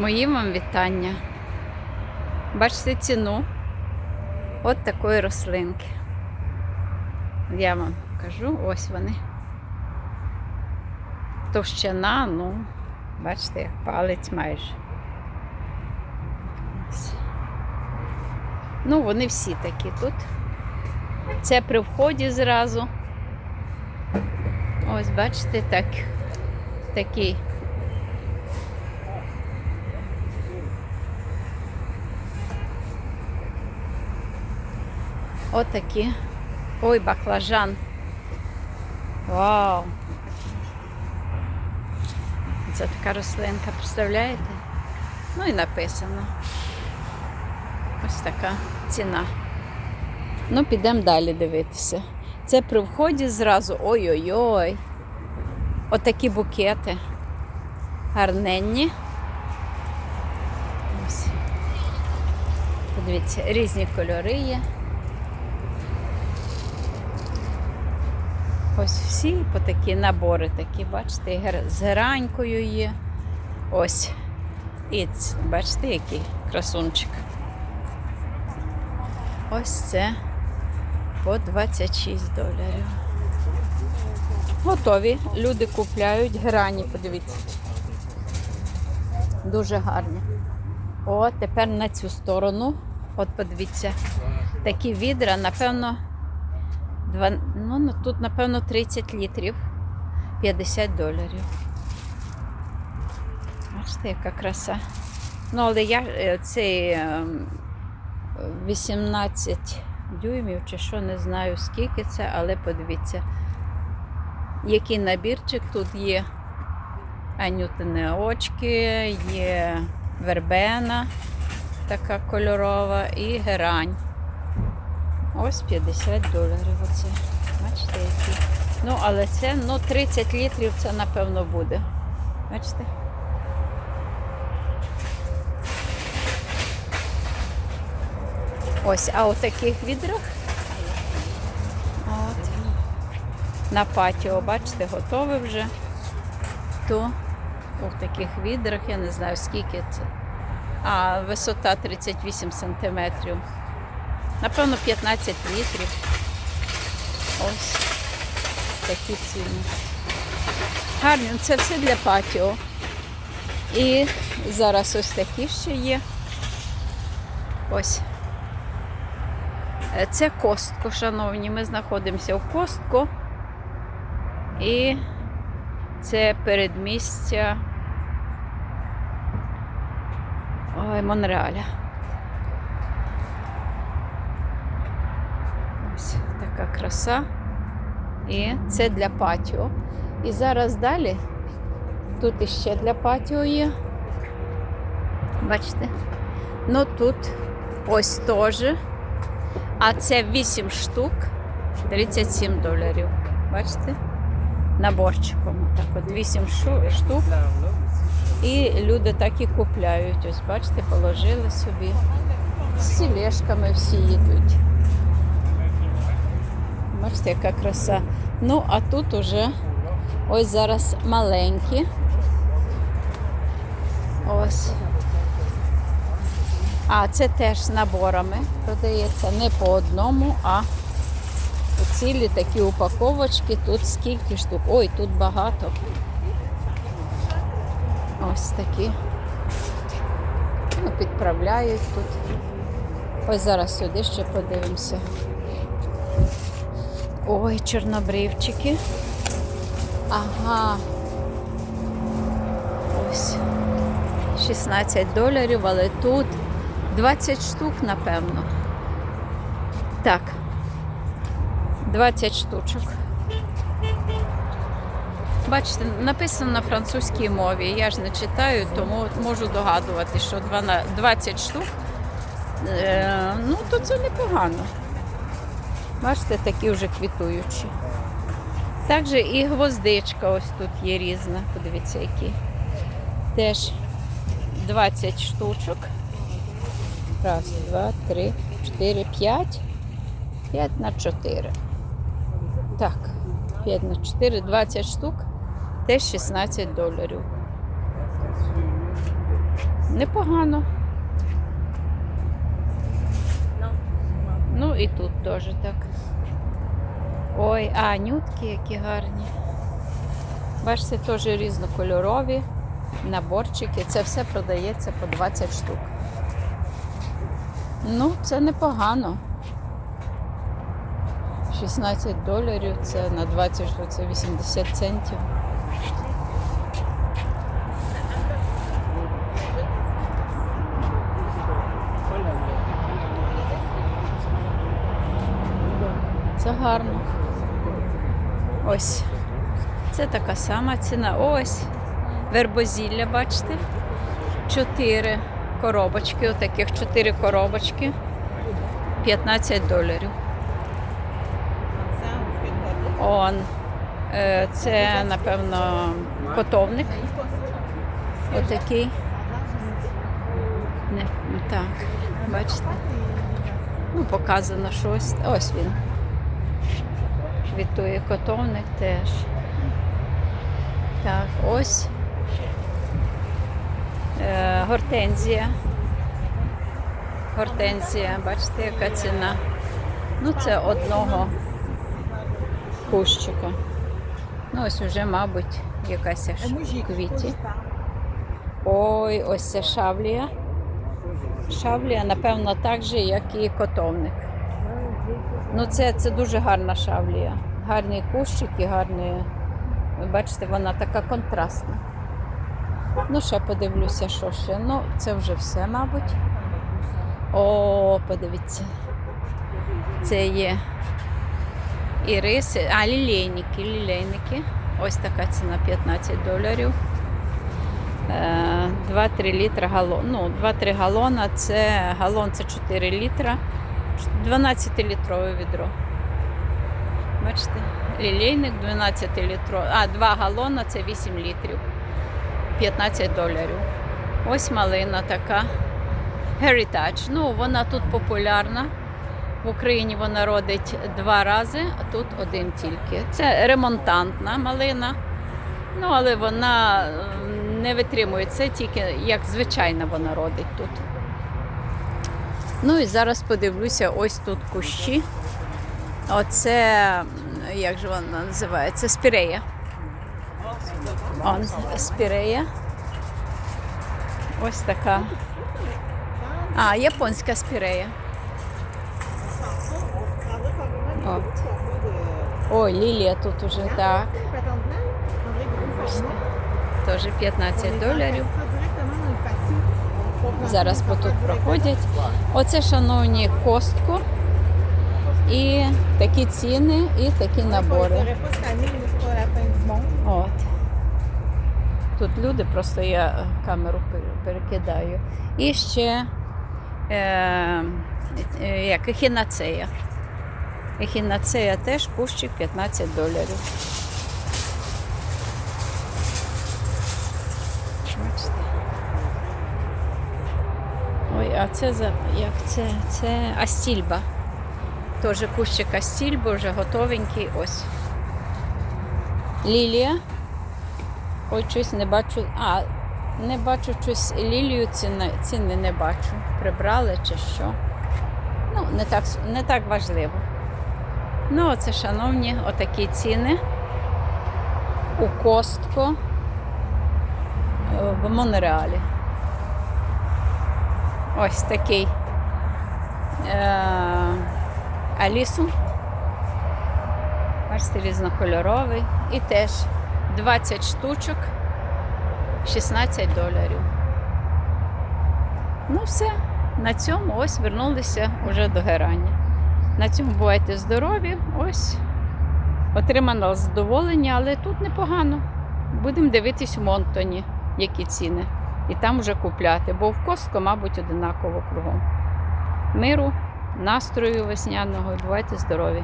Мої вам вітання. Бачите ціну от такої рослинки. Я вам кажу, ось вони. Товщина, ну, бачите, як палець майже. Ну, вони всі такі тут. Це при вході зразу. Ось, бачите, так, такий. Отакі. Ой, баклажан. Вау! Це така рослинка, представляєте? Ну і написано. Ось така ціна. Ну, підемо далі дивитися. Це при вході зразу ой-ой-ой. Отакі букети. Гарненні. Ось. Подивіться, різні кольори є. Ось всі по такі набори такі, бачите, з геранькою є. Ось. І бачите, який красунчик. Ось це по 26 доларів. Готові. Люди купляють грані, подивіться. Дуже гарні. О, тепер на цю сторону. От подивіться. Такі відра, напевно, два, ну, ну, тут, напевно, 30 літрів. 50 доларів. Бачите, яка краса. Ну, але я е, цей ем, 18 дюймів чи що, не знаю скільки це, але подивіться, який набірчик тут є. Анютини очки, є вербена така кольорова і герань. Ось 50 доларів оце. Бачите, які. Ну, але це ну, 30 літрів це напевно буде. Бачите? Ось, а у таких відрах от, на патіо, бачите, готове вже. То у таких відрах, я не знаю скільки це. А висота 38 сантиметрів. Напевно, 15 літрів. Ось такі ціни. Гарні, ну, це все для патіо. І зараз ось такі ще є. Ось. Е, Це Костко, шановні. Ми знаходимося в Костко. І це передмістя Монреаля. Ось така краса. І це для патіо. І зараз далі тут іще для патіо є. Бачите? Ну тут ось теж. А це 8 штук 37 доларів. Бачите? Наборчиком. Так от 8 штук. І люди так і купляють. Ось, бачите, положили собі. З тележками всі їдуть. Бачите, яка краса. Ну, а тут уже ось зараз маленькі. Ось. А це теж з наборами продається не по одному, а цілі такі упаковочки. Тут скільки штук? Ой, тут багато. Ось такі. Ну, підправляють тут. Ось зараз сюди ще подивимося. Ой, чорнобривчики. Ага. Ось. 16 доларів, але тут 20 штук, напевно. Так. 20 штучок. Бачите, написано на французькій мові. Я ж не читаю, тому можу догадувати, що 20 штук. Е, ну, то це непогано. Бачите, такі вже квітуючі. Також і гвоздичка ось тут є різна. Подивіться, які. Теж 20 штучок. Раз, два, три, чотири, п'ять. П'ять на чотири. Так, 5 на 4, 20 штук. Теж 16 доларів. Непогано. Ну і тут теж так. Ой, а нютки які гарні. Бачите, теж різнокольорові наборчики. Це все продається по 20 штук. Ну, це непогано. 16 доларів це на 20 штук, це 80 центів. Це гарно. Ось. Це така сама ціна. Ось. Вербозілля, бачите? Чотири коробочки, отаких чотири коробочки. 15 доларів. Он. Е, Це, напевно, котовник. Отакий. Не, так, бачите? Ну, показано щось. Ось він. Квітує котовник теж. Так, ось. Е, гортензія. Гортензія, бачите, яка ціна. Ну, це одного кущика. Ну, ось уже, мабуть, якась квіті. Ой, ось це шавлія. Шавлія, напевно, так же, як і котовник. Ну, це, це дуже гарна шавлія. Гарний кущик і гарний. Бачите, вона така контрастна. Ну, ще подивлюся, що ще. Ну, це вже все, мабуть. О, подивіться. Це є і риси. А, лілейники, лілейники. Ось така ціна 15 доларів. Е, 2-3 літра галон. Ну, 2-3 галона це галон це 4 літра. 12-літрове відро. Бачите? Лілейник 12 літров. А, 2 галона це 8 літрів. 15 доларів. Ось малина така. Heritage. Ну, вона тут популярна. В Україні вона родить два рази, а тут один тільки. Це ремонтантна малина. Ну, але вона не витримує це тільки як звичайна вона родить тут. Ну і зараз подивлюся, ось тут кущі. Оце, як же вона називається? Спірея. Он, спірея. Ось така. А, японська спірея. От. Ой, лілія тут уже так. Теж 15 доларів. Зараз потут проходять. Оце, шановні, костку. І такі ціни, і такі набори. От. Тут люди, просто я камеру перекидаю. І ще е, е, як ехінацея. Ехінацея теж кущик 15 доларів. А це як це? Це астільба. Теж кущик астільби, вже готовенький. Ось. Лілія. Ой, щось не бачу. А, не бачу щось лілію, ціни, ціни не бачу. Прибрали чи що. Ну, не так, не так важливо. Ну, оце, шановні, отакі ціни у Костко е, в Монреалі. Ось такий е, Алісу. Бачите, різнокольоровий. І теж 20 штучок, 16 доларів. Ну все, на цьому ось вернулися вже до Герані. На цьому бувайте здорові. Ось отримано задоволення, але тут непогано. Будемо дивитись у Монтоні, які ціни. І там вже купляти, бо в Костко, мабуть, одинаково кругом. Миру, настрою весняного і бувайте здорові!